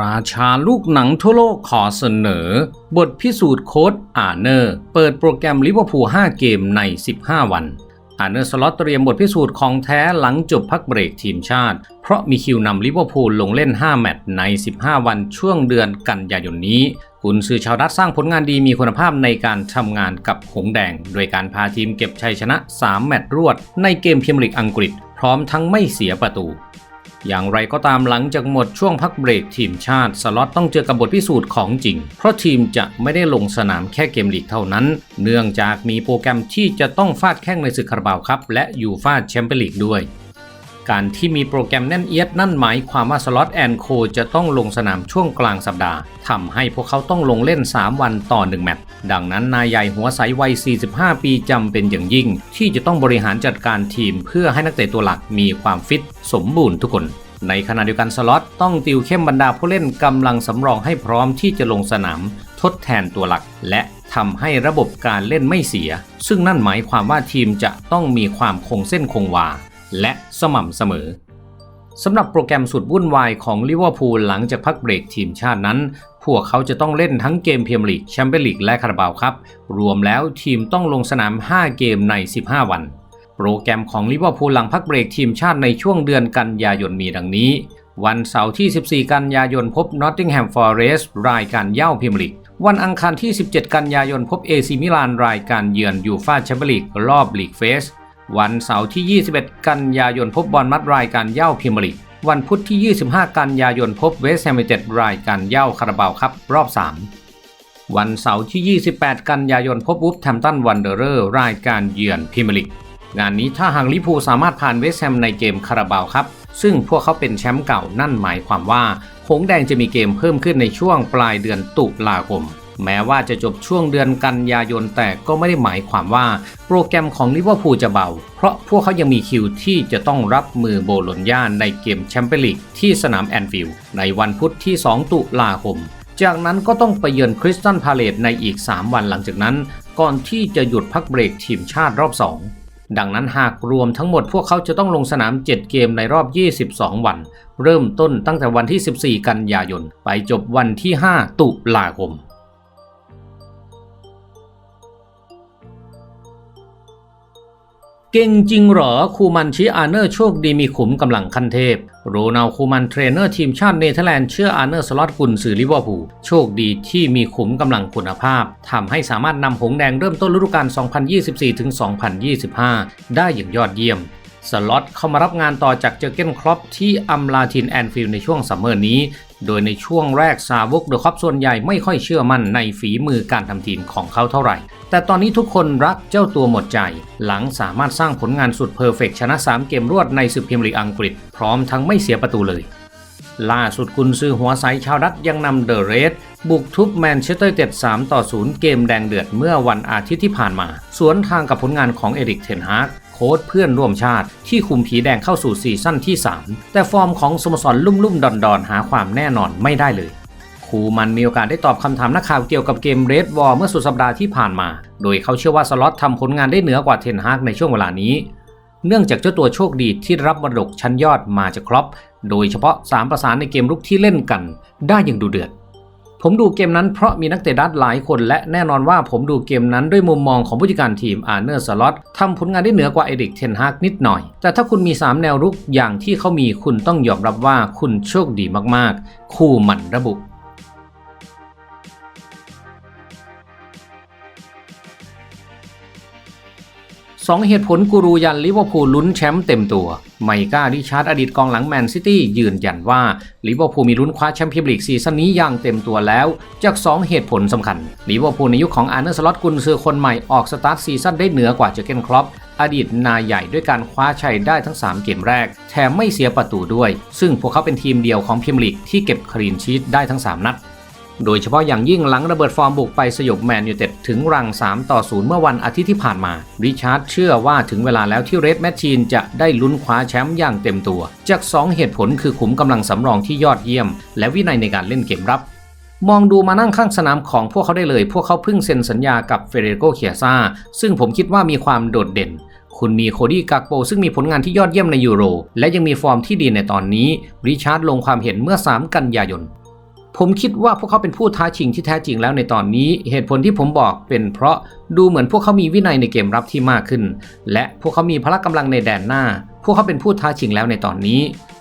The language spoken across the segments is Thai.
ราชาลูกหนังทั่วโลกขอเสนอ บทพิสูจน์โค้ดอาเนอร์ เปิดโปรแกรมลิเวอร์พูล5เกมใน 15 วัน อาเนอร์สล็อตเตรียมบทพิสูจน์ของแท้หลังจบพักเบรกทีมชาติ เพราะมีคิวนำลิเวอร์พูลลงเล่น 5 แมตช์ใน 15 วันช่วงเดือนกันยายนนี้กุนซือชาวดัตสร้างผลงานดีมีคุณภาพในการทำงานกับหงแดง โดยการพาทีมเก็บชัยชนะ 3 แมตช์รวด ในเกมพรีเมียร์ลีกอังกฤษ พร้อมทั้งไม่เสียประตู อย่างไรก็ตามหลังจากหมดช่วงพักเบรกทีมชาติ สล็อตต้องเจอกับบทพิสูจน์ของจริง เพราะทีมจะไม่ได้ลงสนามแค่เกมลีกเท่านั้น เนื่องจากมีโปรแกรมที่จะต้องฟาดแข้งในศึกคาราบาวครับ และอยู่ฟาดแชมเปี้ยนลีกด้วย การที่มีโปรแกรมแน่นเอียดนั่นหมายความว่าสล็อตแอนโคจะต้องลงสนามช่วงกลางสัปดาห์ทำให้พวกเขาต้องลงเล่น 3 วันต่อ 1 แมตช์ดังนั้นนายใหญ่หัวใสวัย 45 ปีจำเป็นอย่างยิ่ง ที่จะต้องบริหารจัดการทีมเพื่อให้นักเตะตัวหลักมีความฟิตสมบูรณ์ทุกคนในขณะเดียวกันสล็อตต้องติวเข้มบรรดาผู้เล่นกำลังสำรองให้พร้อมที่จะลงสนามทดแทนตัวหลัก และทำให้ระบบการเล่นไม่เสีย ซึ่งนั่นหมายความว่าทีมจะต้องมีความคงเส้นคงวา และสม่ำเสมอสำหรับโปรแกรมสุดวุ่นวายของลิเวอร์พูลหลังจากพักเบรกทีมชาตินั้น พวกเขาจะต้องเล่นทั้งเกมพรีเมียร์ลีกแชมเปี้ยนลีกและคาราบาวครับ รวมแล้วทีมต้องลงสนาม 5 เกมใน 15 วัน โปรแกรมของลิเวอร์พูลหลังพักเบรกทีมชาติในช่วงเดือนกันยายนมีดังนี้ วันเสาร์ที่ 14 กันยายนพบ Nottingham Forest รายการเย่าพรีเมียร์ลีกวันอังคารที่ 17 กันยายนพบ AC มิลานรายการเยือนยูฟาแชมเปี้ยนลีกรอบลีกเฟส วันเสาร์ที่ 21 กันยายนพบบอลมัดรายการเย่าพรีเมียร์ลีกวันพุธที่ 25 กันยายนพบเวสต์แฮมิเต็ดรายการเย่าคาราบาวครับรอบ 3 วันเสาร์ที่ 28 กันยายนพบวูฟแฮมตันวันเดอร์เรอร์รายการเยือนพรีเมียร์ลีกงานนี้ถ้าหากลิพูสามารถผ่านเวสต์แฮมในเกมคาราบาวครับ ซึ่งพวกเขาเป็นแชมป์เก่านั่นหมายความว่าหงแดงจะมีเกมเพิ่มขึ้นในช่วงปลายเดือนตุลาคม แม้ว่าจะจบช่วงเดือนกันยายนแต่ก็ไม่ได้หมายความว่าโปรแกรมของลิเวอร์พูลจะเบา เพราะพวกเขายังมีคิวที่จะต้องรับมือโบโลญญาในเกมแชมเปี้ยนลีกที่สนามแอนฟิลด์ในวันพุธที่ 2 ตุลาคม จากนั้นก็ต้องไปเยือนคริสตันพาเลตในอีก 3 วันหลังจากนั้น ก่อนที่จะหยุดพักเบรกทีมชาติรอบ 2ดังนั้นหากรวมทั้งหมดพวกเขาจะต้องลงสนาม 7 เกมในรอบ 22 วัน เริ่มต้นตั้งแต่วันที่ 14 กันยายน ไปจบวันที่ 5 ตุลาคม เก่งจริงเหรอคูมันชี้อาร์เนอร์โชคดีมีขุมกำลังขั้นเทพโรนัลคูมันเทรนเนอร์ทีมชาติเนเธอร์แลนด์เชื่ออาร์เนอร์สล็อตกุนสื่อลิเวอร์พูลโชคดีที่มีขุมกำลังคุณภาพทำให้สามารถนำหงแดงเริ่มต้นฤดูกาล 2024-2025 ได้อย่างยอดเยี่ยมสล็อตเข้ามารับงานต่อจากเจอเกนครอปที่อัมลาทินแอนฟิลด์ในช่วงซัมเมอร์นี้ โดยในช่วงแรกสาวกเดอะครอปส่วนใหญ่ไม่ค่อยเชื่อมั่นในฝีมือการทำทีมของเขาเท่าไหร่ แต่ตอนนี้ทุกคนรักเจ้าตัวหมดใจ หลังสามารถสร้างผลงานสุดเพอร์เฟกชนะ 3 เกมรวดในศึกพรีเมียร์ลีกอังกฤษ พร้อมทั้งไม่เสียประตูเลย ล่าสุดกุนซือหัวไซชาวดัตยังนำเดอะเรดบุกทุบแมนเชสเตอร์เต็ด3ต่อ 0 เกมแดงเดือดเมื่อวันอาทิตย์ที่ผ่านมา สวนทางกับผลงานของเอริกเทนฮากโค้ชเพื่อนร่วมชาติ ที่คุมผีแดงเข้าสู่ซีซั่นที่ 3 แต่ฟอร์มของสโมสรลุ่มลุ่มดอนดอนหาความแน่นอนไม่ได้เลยคูมันมีโอกาสได้ตอบคำถามนักข่าวเกี่ยวกับเกมเรดวอลเมื่อสุดสัปดาห์ที่ผ่านมา โดยเขาเชื่อว่าสล็อตทำผลงานได้เหนือกว่าเทนฮากในช่วงเวลานี้ เนื่องจากเจ้าตัวโชคดีที่รับบรดกชั้นยอดมาจากครอป โดยเฉพาะ 3 ประสานในเกมรุกที่เล่นกัน ได้อย่างดูเดือด ผมดูเกมนั้นเพราะมีนักเตะดัตหลายคนและแน่นอนว่าผมดูเกมนั้นด้วยมุมมองของผู้จัดการทีมอาร์เนอร์สล็อตทำผลงานได้เหนือกว่าเอริกเทนฮากนิดหน่อย แต่ถ้าคุณมี 3 แนวรุกอย่างที่เขามีคุณต้องยอมรับว่าคุณโชคดีมากๆ คู่หมันระบุ สองเหตุผลกูรูยันลิเวอร์พูลลุ้นแชมป์เต็มตัว ไมก้าริชาร์ดอดีตกองหลังแมนซิตี้ยืนยันว่าลิเวอร์พูลมีลุ้นคว้าแชมเป์พรีเมียร์ลีกซีซั่นนี้อย่างเต็มตัวแล้ว จาก 2 เหตุผลสำคัญลิเวอร์พูลในยุคของอาร์เนอร์สล็อตกุนซือคนใหม่ออกสตาร์ทซีซั่นได้เหนือกว่าเจอเกนครอปอดีตนายใหญ่ด้วยการคว้าชัยได้ทั้ง 3 เกมแรก แถมไม่เสียประตูด้วย ซึ่งพวกเขาเป็นทีมเดียวของพรีเมียร์ลีกที่เก็บคลีนชีตได้ทั้ง 3 นัด โดยเฉพาะอย่างยิ่งหลังระเบิดฟอร์มบุกไปสยบแมนยูเต็ดถึงรัง 3 ต่อ 0 เมื่อวันอาทิตย์ที่ผ่านมา ริชาร์ดเชื่อว่าถึงเวลาแล้วที่เรดแมชชีนจะได้ลุ้นคว้าแชมป์อย่างเต็มตัว จาก 2 เหตุผลคือขุมกำลังสำรองที่ยอดเยี่ยม และวินัยในการเล่นเกมรับมองดูมานั่งข้างสนามของพวกเขาได้เลย พวกเขาเพิ่งเซ็นสัญญากับเฟเดโกเคียซาซึ่งผมคิดว่ามีความโดดเด่น คุณมีโคดี้กักโปซึ่งมีผลงานที่ยอดเยี่ยมในยูโร และยังมีฟอร์มที่ดีในตอนนี้ริชาร์ดลงความเห็นเมื่อ 3 กันยายน ผมคิดว่าพวกเขาเป็นผู้ท้าชิงที่แท้จริงแล้วในตอนนี้ เหตุผลที่ผมบอกเป็นเพราะดูเหมือนพวกเขามีวินัยในเกมรับที่มากขึ้น และพวกเขามีพละกำลังในแดนหน้า พวกเขาเป็นผู้ท้าชิงแล้วในตอนนี้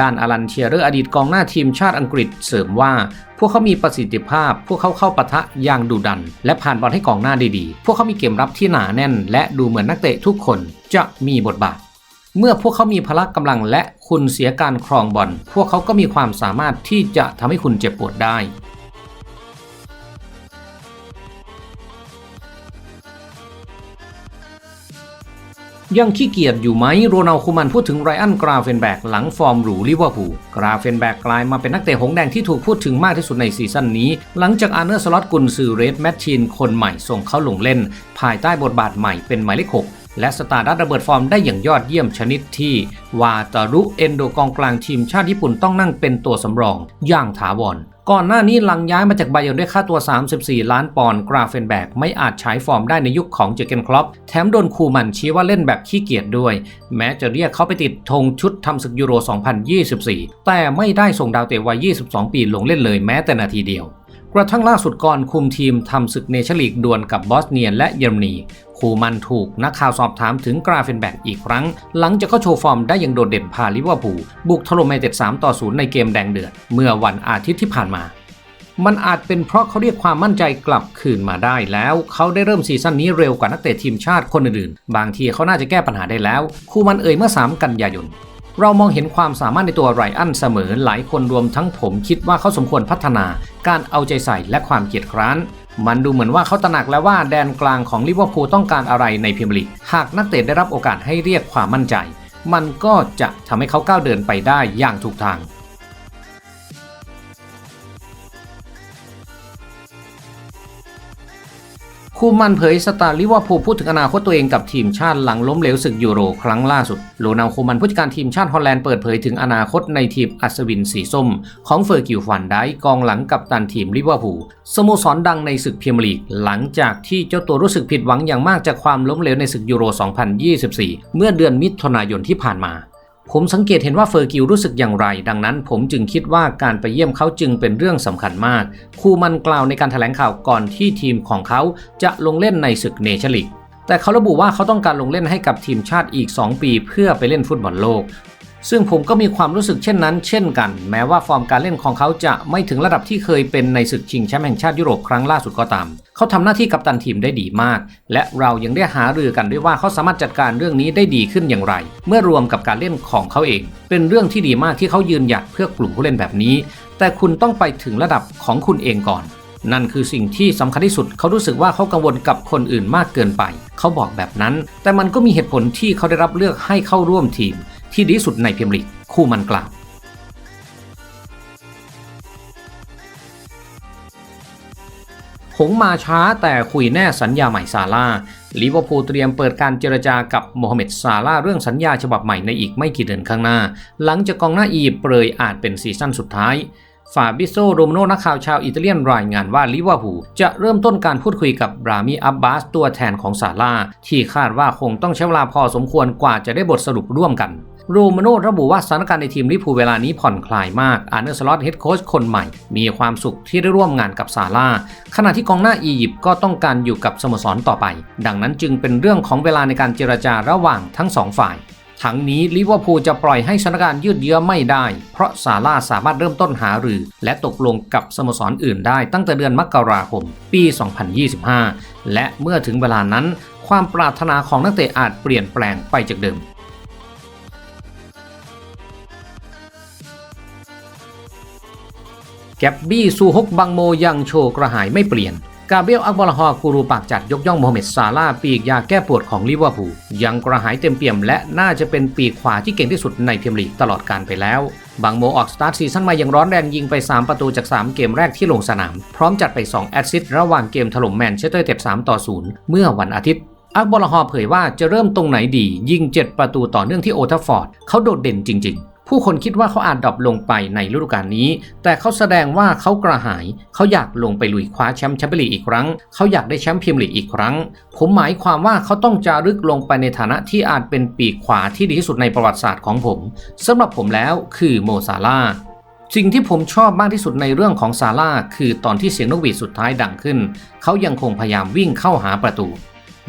ด้านอลันเชียร์อร์อดีตกองหน้าทีมชาติอังกฤษเสริมว่า พวกเขามีประสิทธิภาพ พวกเขาเข้าปะทะอย่างดุดัน และผ่านบอลให้กองหน้าได้ดี พวกเขามีเกมรับที่หนาแน่น และดูเหมือนนักเตะทุกคนจะมีบทบาท เมื่อพวกเขามีพละกำลังและคุณเสียการครองบอลพวกเขาก็มีความสามารถที่จะทำให้คุณเจ็บปวดได้ ยังขี้เกียจอยู่ไหมโรนัลคูมันพูดถึงไรอันกราเฟนแบกหลังฟอร์มหรูลิเวอร์พูลกราเฟนแบกกลายมาเป็นนักเตะหงแดงที่ถูกพูดถึงมากที่สุดในซีซั่นนี้ หลังจากอาร์เนอร์สล็อตกุนซือเรดแมชชีนคนใหม่ส่งเขาลงเล่น ภายใต้บทบาทใหม่เป็นหมายเลขหก และสตาร์ดัตระเบิดฟอร์มได้อย่างยอดเยี่ยมชนิดที่ วาตารุเอนโดกองกลางทีมชาติญี่ปุ่นต้องนั่งเป็นตัวสำรอง อย่างถาวรก่อนหน้านี้หลังย้ายมาจากไบยร์นด้วยค่าตัว 34 ล้านปอนด์กราเฟนแบกไม่อาจใช้ฟอร์มได้ในยุคของเจอเกนคลอปแถมโดนคูมันชี้ว่าเล่นแบบขี้เกียจด้วย แม้จะเรียกเขาไปติดธงชุดทำศึกยูโร 2024 แต่ไม่ได้ส่งดาวเตะวัย 22 ปีลงเล่นเลยแม้แต่นาทีเดียว ระทั่งล่าสุดก่อนคุมทีมทำศึกเนชั่นลีกดวลกับบอสเนียและเยอรมนีคูมันถูกนักข่าวสอบถามถึงกราเฟนแบกอีกครั้ง หลังจากเขาโชว์ฟอร์มได้อย่างโดดเด่นพาลิเวอร์พูลบุกถล่มแมนเต็ด3ต่อ0ในเกมแดงเดือด เมื่อวันอาทิตย์ที่ผ่านมามันอาจเป็นเพราะเขาเรียกความมั่นใจกลับคืนมาได้แล้ว เขาได้เริ่มซีซั่นนี้เร็วกว่านักเตะทีมชาติคนอื่นๆ บางทีเขาน่าจะแก้ปัญหาได้แล้ว คูมันเอ่ยเมื่อ 3 กันยายน เรามองเห็นความสามารถในตัวไรอันเสมอหลายคนรวมทั้งผมคิดว่าเขาสมควรพัฒนา การเอาใจใส่และความเกียจคร้าน มันดูเหมือนว่าเขาตระหนักแล้วว่าแดนกลางของลิเวอร์พูลต้องการอะไรในพรีเมียร์ลีกหากนักเตะได้รับโอกาสให้เรียกความมั่นใจ มันก็จะทำให้เขาก้าวเดินไปได้อย่างถูกทาง คูมันเผยสตาร์ลิวอร์พูพูดถึงอนาคตตัวเองกับทีมชาติหลังล้มเหลวศึกยูโรครั้งล่าสุดโรนัลคูมันผู้จัดการทีมชาติฮอลแลนด์เปิดเผยถึงอนาคตในทีมอัศวินสีส้ม ของเฟอร์กิวฟันได้กองหลังกับตันทีมลิเวอร์พูลสโมสรดังในศึกพรีเมียร์ลีก หลังจากที่เจ้าตัวรู้สึกผิดหวังอย่างมากจากความล้มเหลวในศึกยูโร 2024 เมื่อเดือนมิถุนายนที่ผ่านมา ผมสังเกตเห็นว่าเฟอร์กิวรู้สึกอย่างไร ดังนั้นผมจึงคิดว่าการไปเยี่ยมเขาจึงเป็นเรื่องสำคัญมาก คูมันกล่าวในการถแถลงข่าวก่อนที่ทีมของเขาจะลงเล่นในศึกเนชั่นลีกแต่เขาระบุว่าเขาต้องการลงเล่นให้กับทีมชาติอีก 2 ปี เพื่อไปเล่นฟุตบอลโลก ซึ่งผมก็มีความรู้สึกเช่นนั้น เช่นกัน แม้ว่าฟอร์มการเล่นของเขาจะไม่ถึงระดับที่เคยเป็นในศึกชิงแชมป์แห่งชาติยุโรปครั้งล่าสุดก็ตาม เขาทำหน้าที่กัปตันทีมได้ดีมาก และเรายังได้หารือกันด้วยว่าเขาสามารถจัดการเรื่องนี้ได้ดีขึ้นอย่างไร เมื่อรวมกับการเล่นของเขาเอง เป็นเรื่องที่ดีมากที่เขายืนหยัดเพื่อกลุ่มผู้เล่นแบบนี้ แต่คุณต้องไปถึงระดับของคุณเองก่อน นั่นคือสิ่งที่สำคัญที่สุด เขารู้สึกว่าเขากังวลกับคนอื่นมากเกินไป เขาบอกแบบนั้น แต่มันก็มีเหตุผลที่เขาได้รับเลือกให้เข้าร่วมทีม ที่ดีสุดในพรีเมียร์ลีกคู่มันกล่าวหงมาช้าแต่คุยแน่สัญญาใหม่ซาร่าลิเวอร์พูลเตรียมเปิดการเจรจากับโมฮัมเหม็ดซาร่าเรื่องสัญญาฉบับใหม่ในอีกไม่กี่เดือนข้างหน้า หลังจากกองหน้าอียิปเปรยอาจเป็นซีซั่นสุดท้ายฟาบิโซโรมโนนักข่าวชาวอิตาเลียนรายงานว่าลิเวอร์พูลจะเริ่มต้นการพูดคุยกับบรามีอับบาสตัวแทนของซาร่าที่คาดว่าคงต้องใช้เวลาพอสมควรกว่าจะได้บทสรุปร่วมกัน รมาโนระบุว่าสถานการณ์ในทีมลิพูเวลานี้ผ่อนคลายมาก อาร์เนอร์สล็อตเฮดโค้ชคนใหม่ มีความสุขที่ได้ร่วมงานกับซาร่า ขณะที่กองหน้าอียิปต์ก็ต้องการอยู่กับสโมสรต่อไป ดังนั้นจึงเป็นเรื่องของเวลาในการเจรจาระหว่างทั้งสองฝ่ายทั้งนี้ลิเวอร์พูลจะปล่อยให้สถานการณ์ยืดเยื้อไม่ได้ เพราะซาร่าสามารถเริ่มต้นหารือ และตกลงกับสโมสรอื่นได้ตั้งแต่เดือนมกราคม ปี 2025 และเมื่อถึงเวลานั้น ความปรารถนาของนักเตะอาจเปลี่ยนแปลงไปจากเดิม แกบบี้ซูฮกบังโมยังโชว์กระหายไม่เปลี่ยน กาเบรียลอักบอลฮอกูรูปากจัดยกย่องโมฮัมเหม็ดซาลาปีกยาแก้ปวดของลิเวอร์พูลยังกระหายเต็มเปี่ยม และน่าจะเป็นปีกขวาที่เก่งที่สุดในพรีเมียร์ลีกตลอดการไปแล้วบังโมออกสตาร์ทซีซั่นมาอย่างร้อนแรงยิงไป 3 ประตูจาก 3 เกมแรกที่ลงสนาม พร้อมจัดไป 2 แอสซิสต์ระหว่างเกมถล่มแมนเชสเตอร์เต็ด3ต่อ 0 เมื่อวันอาทิตย์อักบอลฮอเผยว่าจะเริ่มตรงไหนดี ยิง 7 ประตูต่อเนื่องที่โอทัฟฟอร์ดเขาโดดเด่นจริง ผู้คนคิดว่าเขาอาจดรอปลงไปในฤดูกาลนี้ แต่เขาแสดงว่าเขากระหาย เขาอยากลงไปลุยคว้าแชมป์แชมเปี้ยนลีกอีกครั้ง เขาอยากได้แชมป์พรีเมียร์ลีกอีกครั้ง ผมหมายความว่าเขาต้องจารึกลงไปในฐานะที่อาจเป็นปีกขวาที่ดีที่สุดในประวัติศาสตร์ของผมสำหรับผมแล้วคือโมซาลาสิ่งที่ผมชอบมากที่สุดในเรื่องของซาร่าคือตอนที่เสียงนกหวีดสุดท้ายดังขึ้น เขายังคงพยายามวิ่งเข้าหาประตู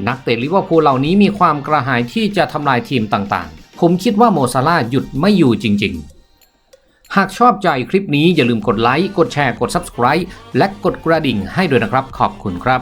นักเตะลิเวอร์พูลเหล่านี้มีความกระหายที่จะทำลายทีมต่าง ผมคิดว่าโมซาร่าหยุดไม่อยู่จริง ๆ หากชอบใจคลิปนี้อย่าลืมกดไลค์ กดแชร์ กด Subscribe และกดกระดิ่งให้ด้วยนะครับ ขอบคุณครับ